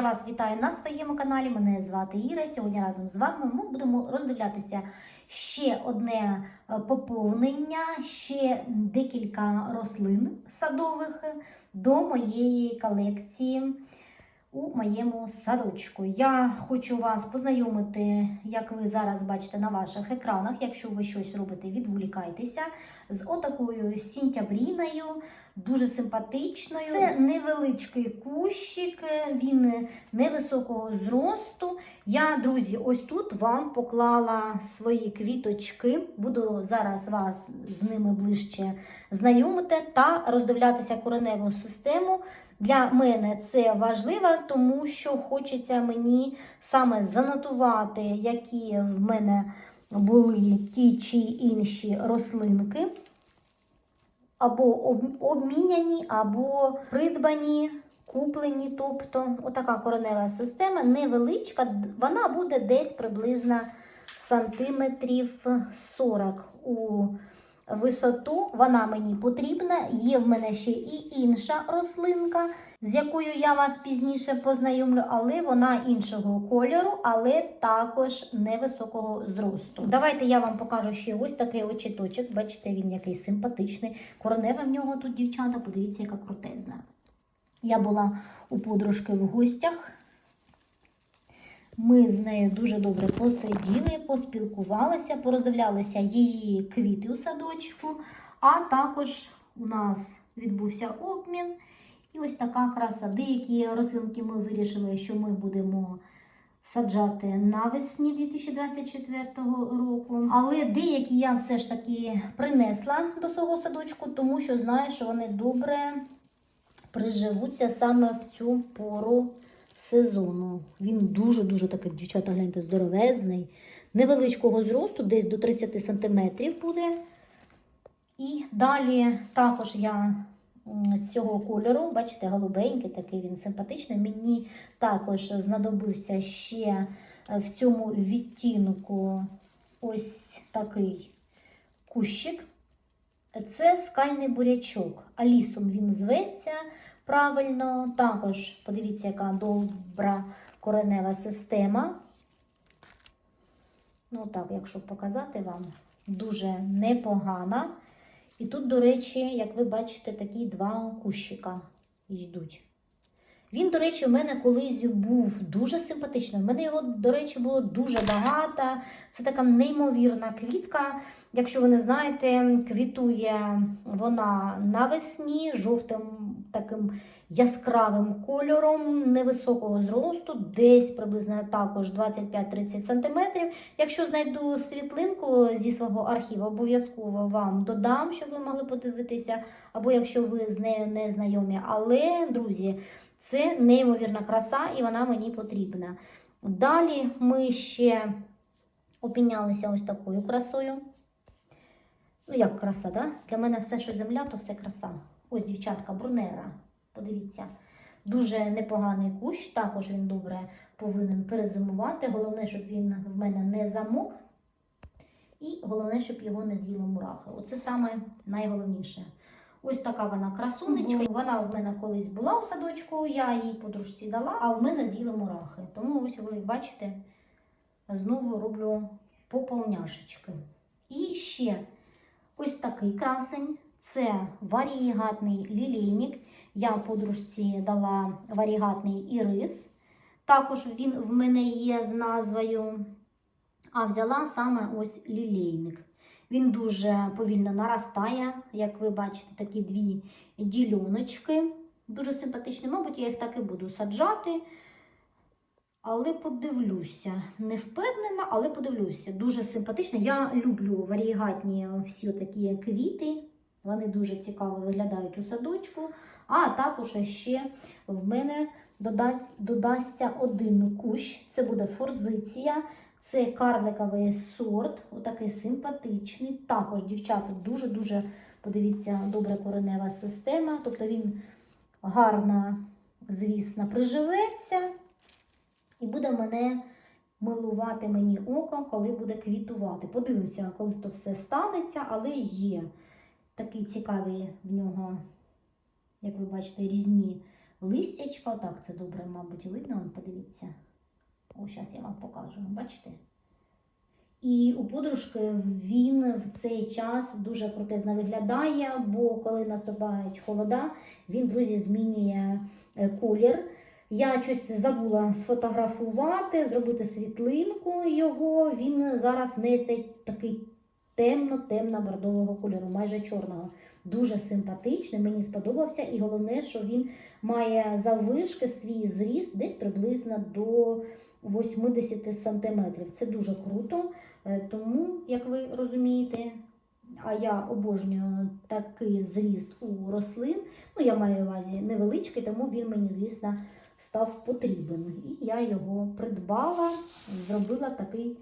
Вас вітаю на своєму каналі. Мене звати Іра. Сьогодні разом з вами ми будемо роздивлятися ще одне е, поповнення, ще декілька рослин садових до моєї колекції у моєму садочку. Я хочу вас познайомити, як ви зараз бачите на ваших екранах. Якщо ви щось робите, відволікайтеся з отакою сінтябріною, дуже симпатичною. Це невеличкий кущик, він невисокого зросту. Я, друзі, ось тут вам поклала свої квіточки. Буду зараз вас з ними ближче знайомити та роздивлятися кореневу систему. Для мене це важливо, тому що хочеться мені саме занотувати, які в мене були ті чи інші рослинки, або обміняні, або придбані, куплені. Тобто, отака коренева система невеличка, вона буде десь приблизно сантиметрів 40 у висоту. Вона мені потрібна. Є в мене ще і інша рослинка, з якою я вас пізніше познайомлю, але вона іншого кольору, але також невисокого зросту. Давайте я вам покажу ще ось такий очіточок. Бачите, він який симпатичний. Коренева в нього тут, дівчата, подивіться, яка крутезна. Я була у подружки в гостях. Ми з нею дуже добре посиділи, поспілкувалися, пороздивлялися її квіти у садочку, а також у нас відбувся обмін. І ось така краса. Деякі рослинки ми вирішили, що ми будемо саджати навесні 2024 року. Але деякі я все ж таки принесла до свого садочку, тому що знаю, що вони добре приживуться саме в цю пору сезону. Він дуже-дуже такий, дівчата, гляньте, здоровезний, невеличкого зросту, десь до 30 см буде. І далі також я з цього кольору, бачите, голубенький, такий він симпатичний. Мені також знадобився ще е, в цьому відтінку ось такий кущик. Це скальний бурячок. Алісом він зветься правильно. Також подивіться, яка добра коренева система. Ну так, якщо показати вам, дуже непогана. І тут, до речі, як ви бачите, такі два кущика йдуть. Він, до речі, в мене колись був дуже симпатичний. В мене його, до речі, було дуже багато. Це така неймовірна квітка. Якщо ви не знаєте, квітує вона навесні жовтим таким яскравим кольором невисокого зросту, десь приблизно також 25-30 см. Якщо знайду світлинку зі свого архіву, обов'язково вам додам, щоб ви могли подивитися, або якщо ви з нею не знайомі. Але, друзі, це неймовірна краса і вона мені потрібна. Далі ми ще опінялися ось такою красою. Ну, як краса, да? Для мене все, що земля, то все краса. Ось дівчатка, брунера. Подивіться, дуже непоганий кущ. Також він добре повинен перезимувати. Головне, щоб він в мене не замок. І головне, щоб його не з'їли мурахи. Оце саме найголовніше. Ось така вона красунечка. Вона в мене колись була у садочку, я їй подружці дала, а в мене з'їли мурахи. Тому ось ви бачите, знову роблю пополняшечки. І ще ось такий красень. Це варігатний лілейник. Я подружці дала варігатний ірис. Також він в мене є з назвою. А взяла саме ось лілейник. Він дуже повільно наростає, як ви бачите, такі дві діляночки. Дуже симпатичні. Мабуть, я їх так і буду саджати. Але подивлюся. Не впевнена, але подивлюся. Дуже симпатично. Я люблю варігатні всі такі квіти. Вони дуже цікаво виглядають у садочку. А також ще в мене додасть, додасться один кущ. Це буде форзиція. Це карликовий сорт, отакий симпатичний. Також, дівчата, дуже-дуже, подивіться, добра коренева система. Тобто він гарно, звісно, приживеться і буде мене милувати мені око, коли буде квітувати. Подивимося, коли то все станеться, але є такий цікавий в нього, як ви бачите, різні листячка. Отак це добре, мабуть, видно. Подивіться. О, зараз я вам покажу. Бачите? І у подружки він в цей час дуже крутезно виглядає, бо коли наступають холода, він, друзі, змінює е, колір. Я щось забула сфотографувати, зробити світлинку його. Він зараз в неї стоїть такий темно-темно бордового кольору, майже чорного. Дуже симпатичний, мені сподобався. І головне, що він має заввишки свій зріст десь приблизно до 80 сантиметрів. Це дуже круто. Е, Тому, як ви розумієте, а я обожнюю такий зріст у рослин. Ну, я маю увазі невеличкий, тому він мені, звісно, став потрібен. І я його придбала, зробила такий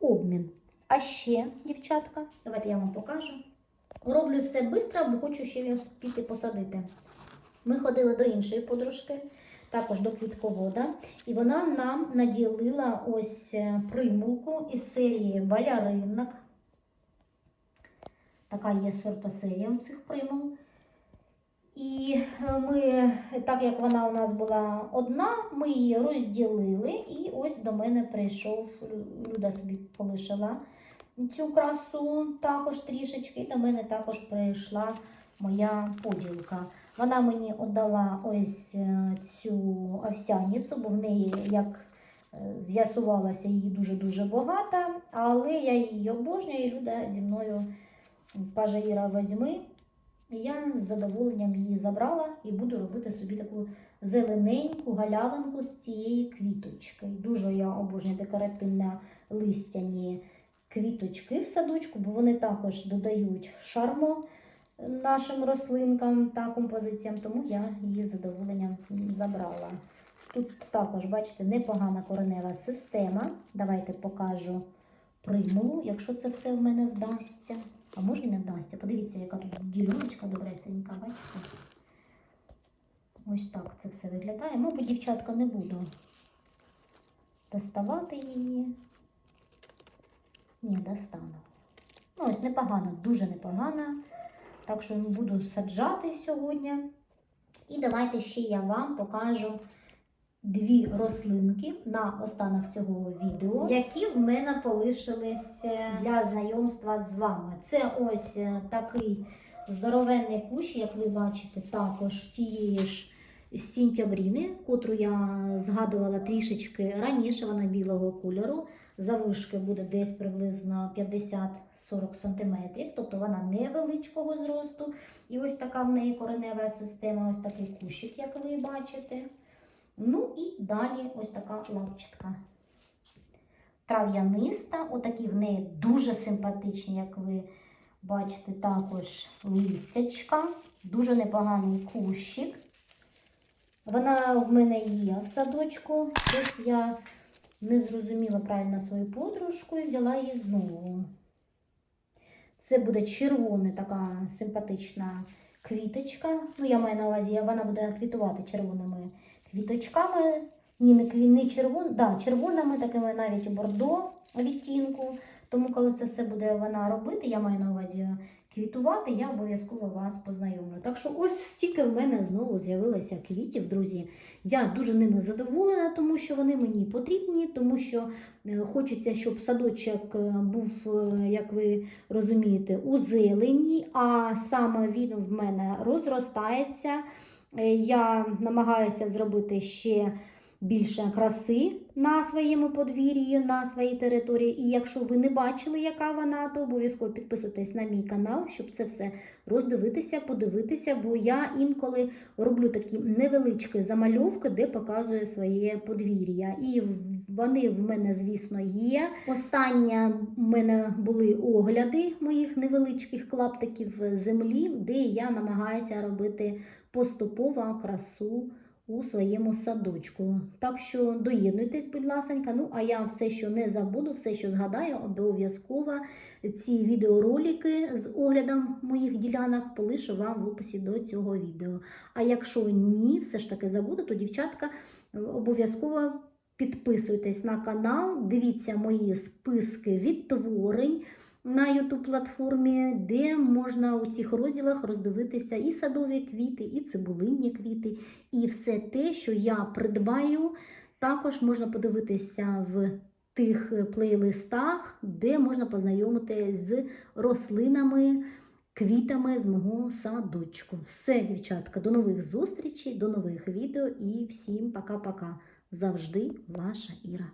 обмін. А ще, дівчатка, давайте я вам покажу. Роблю все швидко, бо хочу ще його піти посадити. Ми ходили до іншої подружки, також до квітковода, і вона нам наділила ось е, примулку із серії валяринок. Така є сорта серія у цих примул. І е, ми, так як вона у нас була одна, ми її розділили, і ось до мене прийшов, Люда собі полишила цю красу також трішечки, і до мене також прийшла моя поділка. Вона мені віддала ось е, цю овсяницю, бо в неї, як е, з'ясувалося, її дуже-дуже багато, але я її обожнюю, і Люда зі мною каже, Іра, візьми. Я з задоволенням її забрала і буду робити собі таку зелененьку галявинку з цієї квіточки. Дуже я обожнюю декоративно листяні квіточки в садочку, бо вони також додають шармо нашим рослинкам та композиціям, тому я її з задоволенням забрала. Тут також, бачите, непогана коренева система. Давайте покажу примулу, якщо це все в мене вдасться. А може не вдасться. Подивіться, яка тут діляночка добресенька, бачите? Ось так це все виглядає. Мабуть, дівчатка не буду доставати її. Ні, достану. Ну, ось непогано, дуже непогано. Так що буду саджати сьогодні. І давайте ще я вам покажу дві рослинки на останок цього відео, які в мене полишились для знайомства з вами. Це ось е, такий здоровенний кущ, як ви бачите, також тієї ж сінтябріни, котру я згадувала трішечки раніше, вона білого кольору. Завишки буде десь приблизно 50-40 см, тобто вона невеличкого зросту. І ось така в неї коренева система, ось такий кущик, як ви бачите. Ну і далі ось така лапчатка. Трав'яниста, отакі в неї дуже симпатичні, як ви бачите, також листячка, дуже непоганий кущик. Вона в мене є в садочку. Ось я не зрозуміла правильно свою подружку і взяла її знову. Це буде червона така симпатична квіточка. Ну, я маю на увазі, вона буде квітувати червоними квіточками. Ні, не, червон, да, червоними, такими навіть бордо відтінку. Тому, коли це все буде вона робити, я маю на увазі квітувати, я обов'язково вас познайомлю. Так що ось стільки в мене знову з'явилося квітів, друзі. Я дуже ними задоволена, тому що вони мені потрібні, тому що е, хочеться, щоб садочок е, був, е, як ви розумієте, у зелені, а саме він в мене розростається. Е, Я намагаюся зробити ще більше краси на своєму подвір'ї, на своїй території. І якщо ви не бачили, яка вона, то обов'язково підписуйтесь на мій канал, щоб це все роздивитися, подивитися, бо я інколи роблю такі невеличкі замальовки, де показую своє подвір'я. І вони в мене, звісно, є. Останнє в мене були огляди моїх невеличких клаптиків землі, де я намагаюся робити поступово красу у своєму садочку. Так що доєднуйтесь, будь ласка. Ну, а я все, що не забуду, все, що згадаю, обов'язково ці відеоролики з оглядом моїх ділянок полишу вам в описі до цього відео. А якщо ні, все ж таки забуду, то дівчатка обов'язково підписуйтесь на канал, дивіться мої списки відтворень. на youtube платформі, де можна у цих розділах роздивитися і садові квіти, і цибулинні квіти, і все те, що я придбаю. Також можна подивитися в тих плейлистах, де можна познайомити з рослинами, квітами з мого садочку. Все, дівчатка, до нових зустрічей, до нових відео і всім пока-пока. Завжди ваша Іра.